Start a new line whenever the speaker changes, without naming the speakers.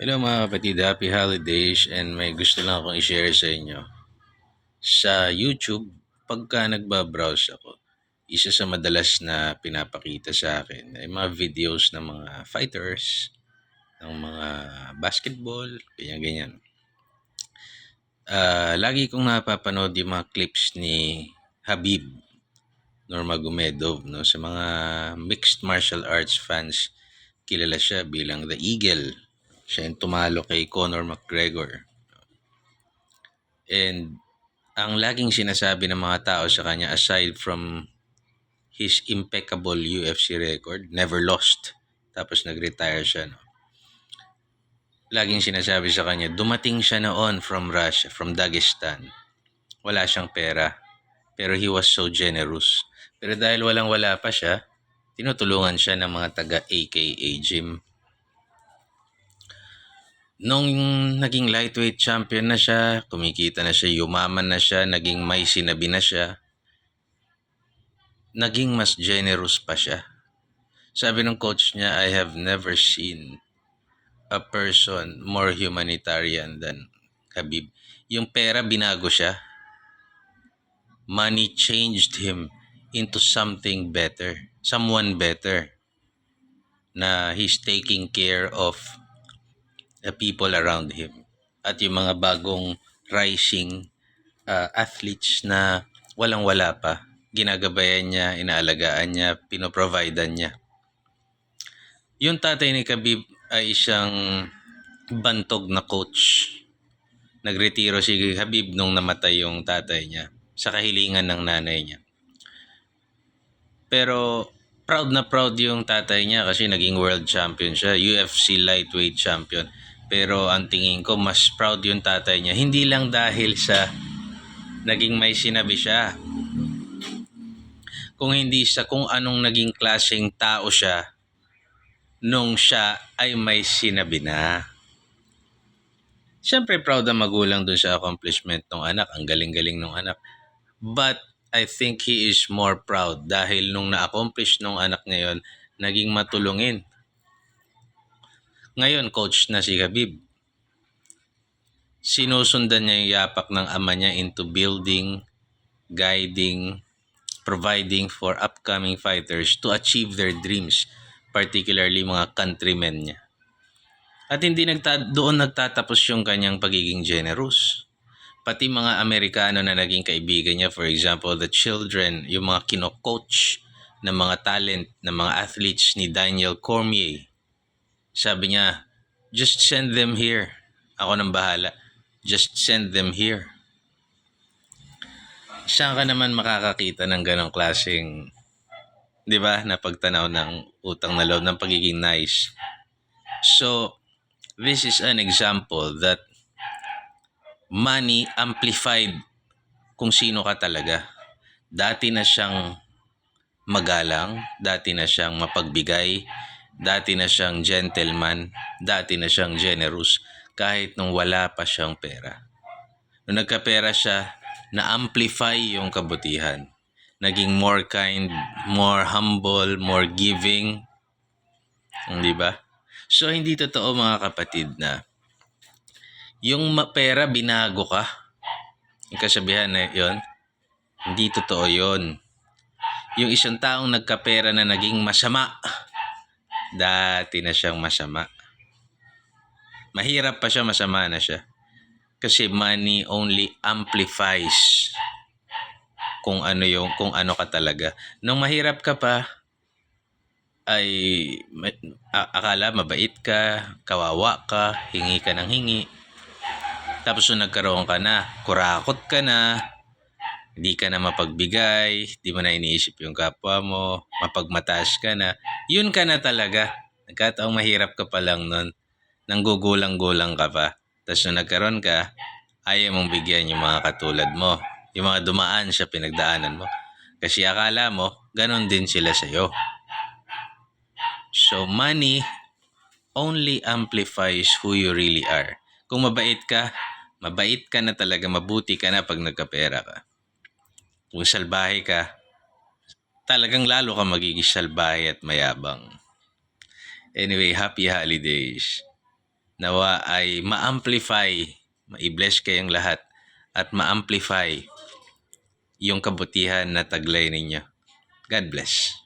Hello mga kapatid, happy holidays and may gusto lang akong i-share sa inyo. Sa YouTube, pagka nagbabrowse ako, isa sa madalas na pinapakita sa akin ay mga videos ng mga fighters, ng mga basketball, ganyan-ganyan. Ah, lagi kong napapanood yung mga clips ni Habib Nurmagomedov no sa mga mixed martial arts fans kilala siya bilang the Eagle siya yung tumalo kay Conor McGregor. And ang laging sinasabi ng mga tao sa kanya aside from his impeccable UFC record, never lost. Tapos nag-retire siya. No? Laging sinasabi sa kanya, dumating siya noon from Russia, from Dagestan. Wala siyang pera. Pero he was so generous. Pero dahil walang-wala pa siya, tinutulungan siya ng mga taga-AKA gym Nung naging lightweight champion na siya, kumikita na siya, yumaman na siya, naging may sinabi na siya, naging mas generous pa siya. Sabi ng coach niya, I have never seen a person more humanitarian than Khabib. Yung pera, binago siya. Money changed him into something better, someone better na he's taking care of the people around him at yung mga bagong rising uh, athletes na walang-wala pa. Ginagabayan niya, inaalagaan niya, pinoprovidean niya. Yung tatay ni Khabib ay isang bantog na coach. Nagretiro si Habib nung namatay yung tatay niya sa kahilingan ng nanay niya. Pero proud na proud yung tatay niya kasi naging world champion siya, UFC lightweight champion. Pero ang tingin ko, mas proud yung tatay niya. Hindi lang dahil sa naging may sinabi siya. Kung hindi sa kung anong naging klaseng tao siya nung siya ay may sinabi na. Siyempre proud ang magulang dun sa accomplishment ng anak. Ang galing-galing ng anak. But I think he is more proud dahil nung na-accomplish ng anak niya yon, naging matulungin ngayon, coach na si Khabib. Sinusundan niya yung yapak ng ama niya into building, guiding, providing for upcoming fighters to achieve their dreams, particularly mga countrymen niya. At hindi nagta- doon nagtatapos yung kanyang pagiging generous. Pati mga Amerikano na naging kaibigan niya, for example, the children, yung mga kino-coach ng mga talent, ng mga athletes ni Daniel Cormier, sabi niya, just send them here. Ako nang bahala. Just send them here. Saan ka naman makakakita ng ganong klaseng, di ba, na pagtanaw ng utang na loob ng pagiging nice. So, this is an example that money amplified kung sino ka talaga. Dati na siyang magalang, dati na siyang mapagbigay, Dati na siyang gentleman, dati na siyang generous, kahit nung wala pa siyang pera. Nung nagkapera siya, na-amplify yung kabutihan. Naging more kind, more humble, more giving. Di ba? So, hindi totoo mga kapatid na yung pera binago ka. Yung kasabihan na yun, hindi totoo yon. Yung isang taong nagkapera na naging masama, dati na siyang masama. Mahirap pa siya, masama na siya. Kasi money only amplifies kung ano yung kung ano ka talaga. Nung mahirap ka pa ay akala mabait ka, kawawa ka, hingi ka ng hingi. Tapos nung nagkaroon ka na, kurakot ka na, hindi ka na mapagbigay, di mo na iniisip yung kapwa mo, mapagmataas ka na, yun ka na talaga. Nagkataong mahirap ka pa lang nun, nanggugulang-gulang ka pa. Tapos nung nagkaroon ka, ayaw mong bigyan yung mga katulad mo, yung mga dumaan sa pinagdaanan mo. Kasi akala mo, ganon din sila sa'yo. So money only amplifies who you really are. Kung mabait ka, mabait ka na talaga, mabuti ka na pag nagkapera ka kung salbahe ka, talagang lalo ka magiging salbahe at mayabang. Anyway, happy holidays. Nawa ay ma-amplify, ma-bless kayong lahat at ma-amplify yung kabutihan na taglay ninyo. God bless.